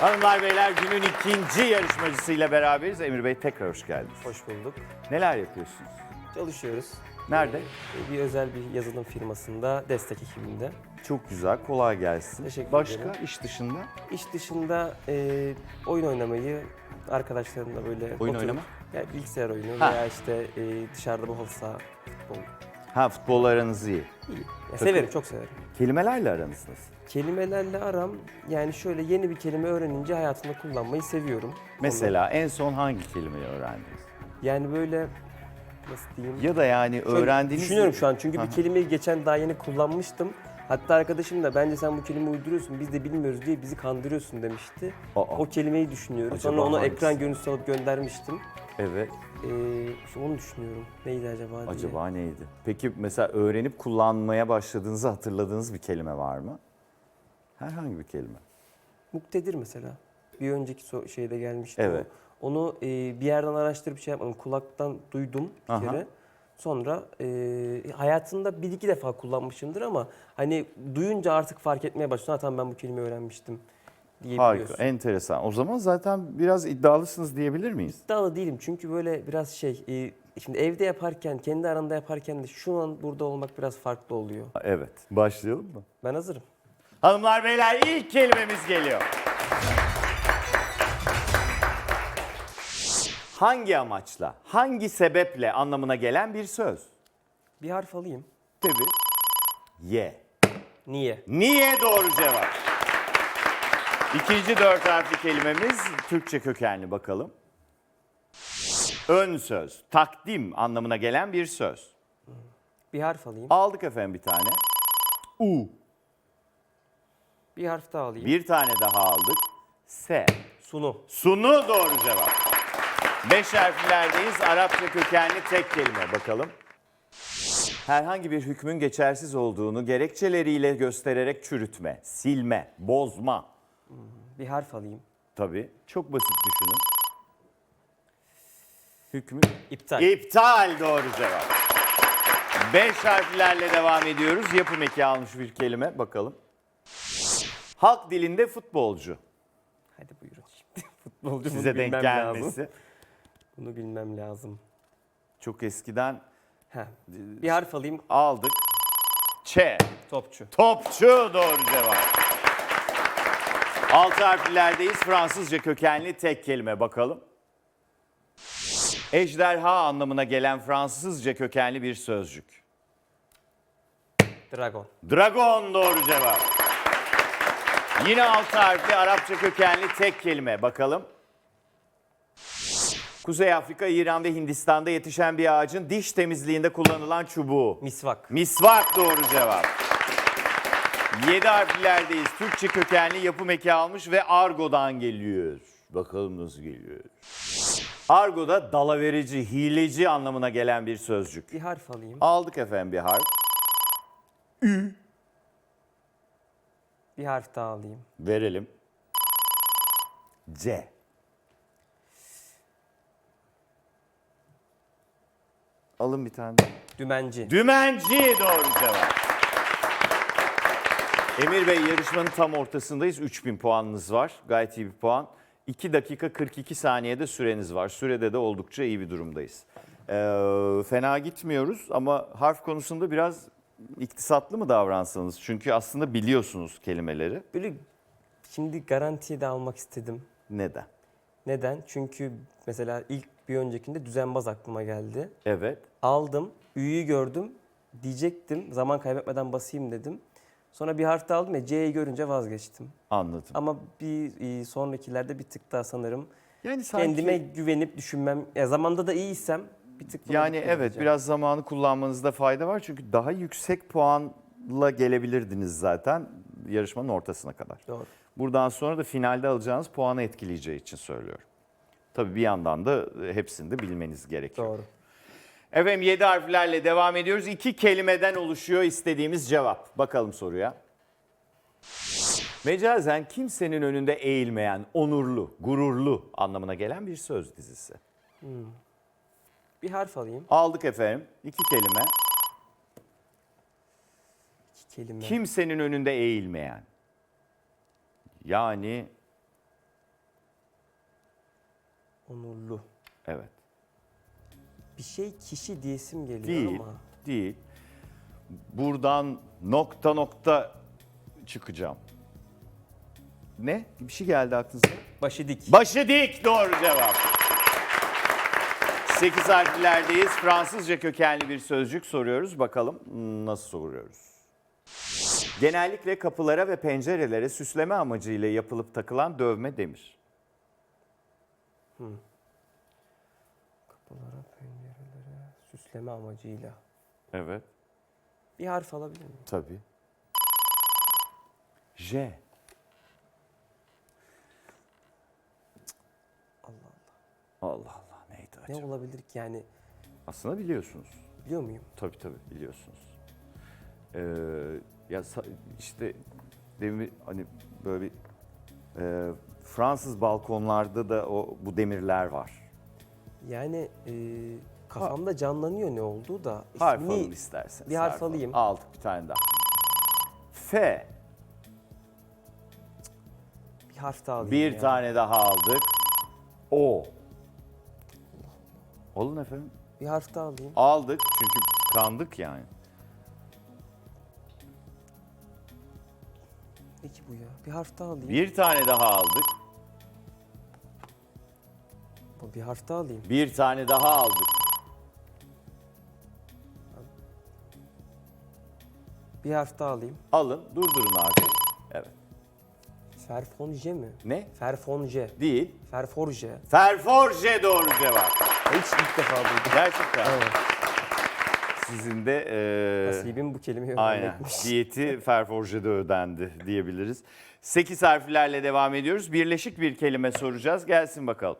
Hanımlar beyler günün ikinci yarışmacısıyla beraberiz. Emir Bey tekrar hoş geldiniz. Hoş bulduk. Neler yapıyorsunuz? Çalışıyoruz. Nerede? Ee, Bir özel bir yazılım firmasında destek ekibinde. Çok güzel, kolay gelsin. Teşekkür Başka ederim. iş dışında? İş dışında e, oyun oynamayı arkadaşlarımla böyle Oyun oturup- oynama? Yani bilgisayar oyunu Ha. veya işte e, dışarıda bu halı saha futbol. Ha futbol aranız iyi. İyi. Ya severim, çok severim. Kelimelerle aranız nasıl? Kelimelerle aram yani şöyle yeni bir kelime öğrenince hayatımda kullanmayı seviyorum. Mesela en son hangi kelimeyi öğrendiniz? Yani böyle nasıl diyeyim? Ya da yani Şöyle öğrendiğiniz... Düşünüyorum şu an çünkü bir kelimeyi geçen daha yeni kullanmıştım. Hatta arkadaşım da bence sen bu kelimeyi uyduruyorsun biz de bilmiyoruz diye bizi kandırıyorsun demişti. Aa, O kelimeyi düşünüyorum. Acaba Sonra ona hangisi? ekran görüntüsü alıp göndermiştim. Evet. Ee, onu düşünüyorum. Neydi acaba diye. Acaba neydi? Peki mesela öğrenip kullanmaya başladığınızı hatırladığınız bir kelime var mı? Herhangi bir kelime. Muktedir mesela. Bir önceki so- şeyde gelmişti. Evet. o. Onu e, bir yerden araştırıp şey yapmadım. Kulaktan duydum bir Aha. kere. Sonra e, hayatımda bir iki defa kullanmışımdır ama hani duyunca artık fark etmeye başladım. Ha tamam ben bu kelimeyi öğrenmiştim diyebiliyorsun. Harika, enteresan. O zaman zaten biraz iddialısınız diyebilir miyiz? İddialı değilim çünkü böyle biraz şey, e, şimdi evde yaparken, kendi aranda yaparken de şu an burada olmak biraz farklı oluyor. Evet. Başlayalım mı? Ben hazırım. Hanımlar beyler ilk kelimemiz geliyor. Hangi amaçla, hangi sebeple anlamına gelen bir söz? Bir harf alayım. Tabii. Ye. Niye? Niye doğru cevap? İkinci dört harfli kelimemiz Türkçe kökenli bakalım. Ön söz, takdim anlamına gelen bir söz. Bir harf alayım. Aldık efendim bir tane. U. Bir harf daha alayım. Bir tane daha aldık. S. Sunu. Sunu doğru cevap. Beş harflerdeyiz. Arapça kökenli tek kelime. Bakalım. Herhangi bir hükmün geçersiz olduğunu gerekçeleriyle göstererek çürütme, silme, bozma. Bir harf alayım. Tabii. Çok basit düşünün. Hükmü İptal. İptal doğru cevap. Beş harflerle devam ediyoruz. Yapım eki almış bir kelime. Bakalım. Halk dilinde futbolcu. Hadi buyurun şimdi. Futbolcu Size bunu denk bilmem gelmesi. lazım. Bunu bilmem lazım. Çok eskiden Heh. Bir harf alayım. aldık. Ç. Topçu. Topçu doğru cevap. Altı harflerdeyiz. Fransızca kökenli tek kelime bakalım. Ejderha anlamına gelen Fransızca kökenli bir sözcük. Dragon. Dragon doğru cevap. Yine altı harfli Arapça kökenli tek kelime bakalım. Kuzey Afrika, İran ve Hindistan'da yetişen bir ağacın diş temizliğinde kullanılan çubuğu. Misvak. Misvak doğru cevap. 7 harflerdeyiz. Türkçe kökenli yapım eki almış ve argodan geliyor. Bakalım nasıl geliyor. Argo'da dalaverici, hileci anlamına gelen bir sözcük. Bir harf alayım. Aldık efendim bir harf. Bir harf daha alayım. Verelim. C. Alın bir tane. Dümenci. Dümenci doğru cevap. Emir Bey yarışmanın tam ortasındayız. 3000 puanınız var. Gayet iyi bir puan. 2 dakika 42 saniyede süreniz var. Sürede de oldukça iyi bir durumdayız. Ee, fena gitmiyoruz ama harf konusunda biraz iktisatlı mı davransanız? Çünkü aslında biliyorsunuz kelimeleri. Böyle şimdi garantiye de almak istedim. Neden? Neden? Çünkü mesela ilk bir öncekinde düzenbaz aklıma geldi. Evet. Aldım, ü'yü gördüm. Diyecektim, zaman kaybetmeden basayım dedim. Sonra bir harf daha aldım ya C'yi görünce vazgeçtim. Anladım. Ama bir e, sonrakilerde bir tık daha sanırım Yani sanki kendime güvenip düşünmem. Ya zamanda da iyiysem bir tık buna yani evet edeceğim. biraz zamanı kullanmanızda fayda var. Çünkü daha yüksek puanla gelebilirdiniz zaten yarışmanın ortasına kadar. Doğru. Buradan sonra da finalde alacağınız puanı etkileyeceği için söylüyorum. Tabii bir yandan da hepsini de bilmeniz gerekiyor. Doğru. Efendim 7 harflerle devam ediyoruz. İki kelimeden oluşuyor istediğimiz cevap. Bakalım soruya. Mecazen kimsenin önünde eğilmeyen, onurlu, gururlu anlamına gelen bir söz dizisi. Bir harf alayım. Aldık efendim. iki kelime. İki kelime. Kimsenin önünde eğilmeyen. Yani Onurlu. Evet. Bir şey kişi diyesim geliyor Değil. ama. Değil. Buradan nokta nokta çıkacağım. Ne? Bir şey geldi aklınıza. Başı dik. Başı dik doğru cevap. 8 harflerdeyiz. Fransızca kökenli bir sözcük soruyoruz. Bakalım nasıl soruyoruz. Genellikle kapılara ve pencerelere süsleme amacıyla yapılıp takılan dövme demir. Kapılara, süsleme amacıyla. Evet. Bir harf alabilir miyim? Tabii. J. Allah Allah. Allah Allah neydi acaba? Ne olabilir ki yani? Aslında biliyorsunuz. Biliyor muyum? Tabii tabii biliyorsunuz. Ee, ya sa- işte demir hani böyle bir e, Fransız balkonlarda da o bu demirler var. Yani e, kafamda canlanıyor ne olduğu da. Harf ismini- alın isterseniz. bir harf alayım. Aldık bir tane daha. F. Bir harf daha alayım. Bir ya. tane daha aldık. O. Olun efendim. Bir harf daha alayım. Aldık çünkü kandık yani. Ne ki bu ya? Bir harf daha alayım. Bir tane daha aldık. Bir harf daha alayım. Bir tane daha aldık. Bir harf daha alayım. Alın, durdurun artık. Evet. Ferfonje mi? Ne? Ferfonje. Değil. Ferforje. Ferforje doğru cevap. Hiç ilk defa duydum. Gerçekten. Evet. Sizin de e, Nasibim bu kelimeyi aynen öğrenmekmiş. diyeti Ferforje'de ödendi diyebiliriz. 8 harflerle devam ediyoruz. Birleşik bir kelime soracağız. Gelsin bakalım.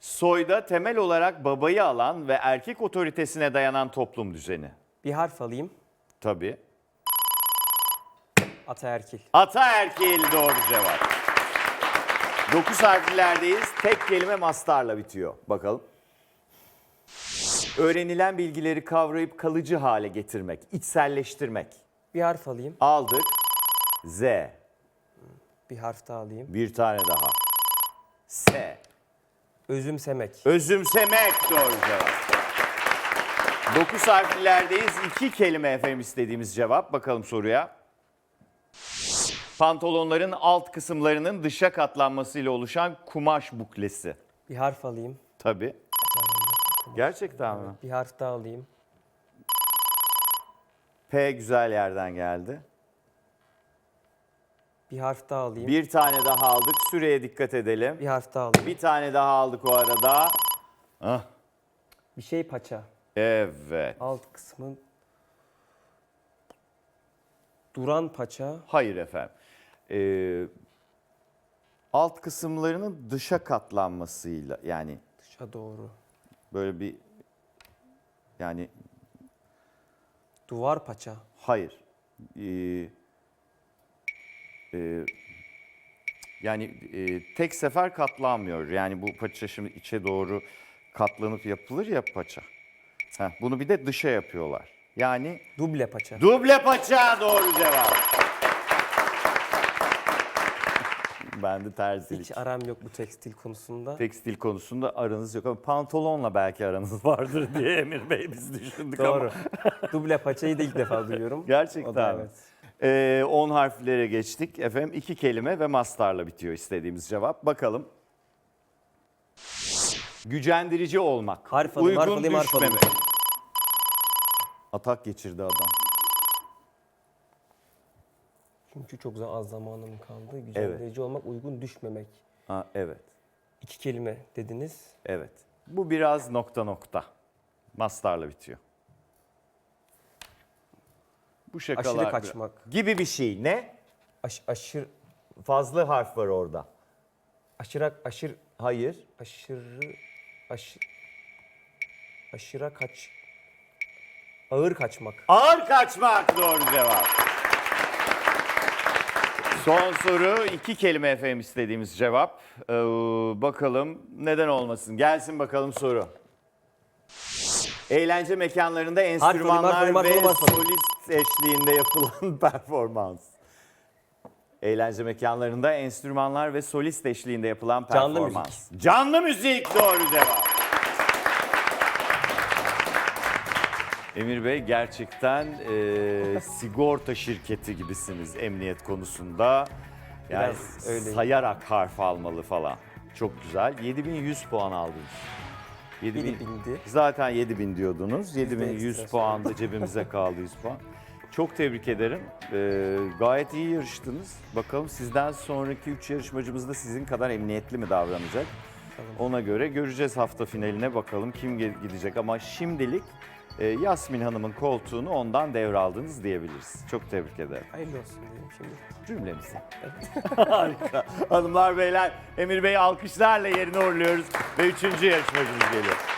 Soyda temel olarak babayı alan ve erkek otoritesine dayanan toplum düzeni. Bir harf alayım. Tabii. Ataerkil. Ataerkil doğru cevap. 9 harflerdeyiz. Tek kelime mastarla bitiyor. Bakalım. Öğrenilen bilgileri kavrayıp kalıcı hale getirmek, içselleştirmek. Bir harf alayım. Aldık. Z. Bir harf daha alayım. Bir tane daha. S. Özümsemek. Özümsemek doğru cevap. 9 harflerdeyiz. İki kelime efendim istediğimiz cevap. Bakalım soruya. Pantolonların alt kısımlarının dışa katlanmasıyla oluşan kumaş buklesi. Bir harf alayım. Tabii. Gerçekten mi? Bir harf daha alayım. P güzel yerden geldi. Bir harf daha alayım. Bir tane daha aldık. Süreye dikkat edelim. Bir harf daha alayım. Bir tane daha aldık o arada. Ah, Bir şey paça. Evet. Alt kısmı duran paça. Hayır efendim. Ee, alt kısımlarının dışa katlanmasıyla yani Dışa doğru. böyle bir yani Duvar paça. hayır. Ee, e, yani e, tek sefer katlanmıyor. Yani bu paça şimdi içe doğru katlanıp yapılır ya paça. Heh, bunu bir de dışa yapıyorlar. Yani Duble paça. Duble paça doğru cevap. Ben de terzilik. Hiç aram yok bu tekstil konusunda. Tekstil konusunda aranız yok ama pantolonla belki aranız vardır diye Emir Bey biz düşündük Doğru. ama. Duble paçayı da ilk defa duyuyorum. Gerçekten O da mi? evet. Ee, 10 harflere geçtik. Efendim iki kelime ve mastarla bitiyor istediğimiz cevap. Bakalım. Gücendirici olmak. Harf alayım, harf alayım, harf alayım. düşmemek. Atak geçirdi adam. Çünkü çok az zamanım kaldı. Gücendirici olmak, uygun düşmemek. Ha, evet. İki kelime dediniz. Evet. Bu biraz nokta nokta. Mastarla bitiyor. Bu şakalar Aşırı kaçmak. gibi bir şey. Ne? Aş, aşır, Fazla harf var orada. aşıra, aşır, Hayır. aşırı, aş, aşıra kaç, ağır kaçmak. Ağır kaçmak doğru cevap. Son soru iki kelime efendim istediğimiz cevap. Ee, bakalım neden olmasın. Gelsin bakalım soru. Eğlence mekanlarında enstrümanlar harf harf ve harf solist eşliğinde yapılan performans. Eğlence mekanlarında enstrümanlar ve solist eşliğinde yapılan Canlı performans. Canlı müzik doğru cevap. Emir Bey gerçekten e, sigorta şirketi gibisiniz emniyet konusunda. Yani Biraz öyleyim. sayarak harf almalı falan. Çok güzel. 7100 puan aldınız. 7000 7000'di. Zaten 7000 diyordunuz. 7100 ekstra puan da cebimize kaldı 100 puan. Çok tebrik ederim. Ee, gayet iyi yarıştınız. Bakalım sizden sonraki 3 yarışmacımız da sizin kadar emniyetli mi davranacak? Ona göre göreceğiz hafta finaline bakalım kim ge- gidecek. Ama şimdilik e, Yasmin Hanım'ın koltuğunu ondan devraldınız diyebiliriz. Çok tebrik ederim. Hayırlı olsun diyelim şimdi. Cümlemize. Harika. Hanımlar beyler Emir Bey alkışlarla yerine uğurluyoruz ve üçüncü yarışmacımız geliyor.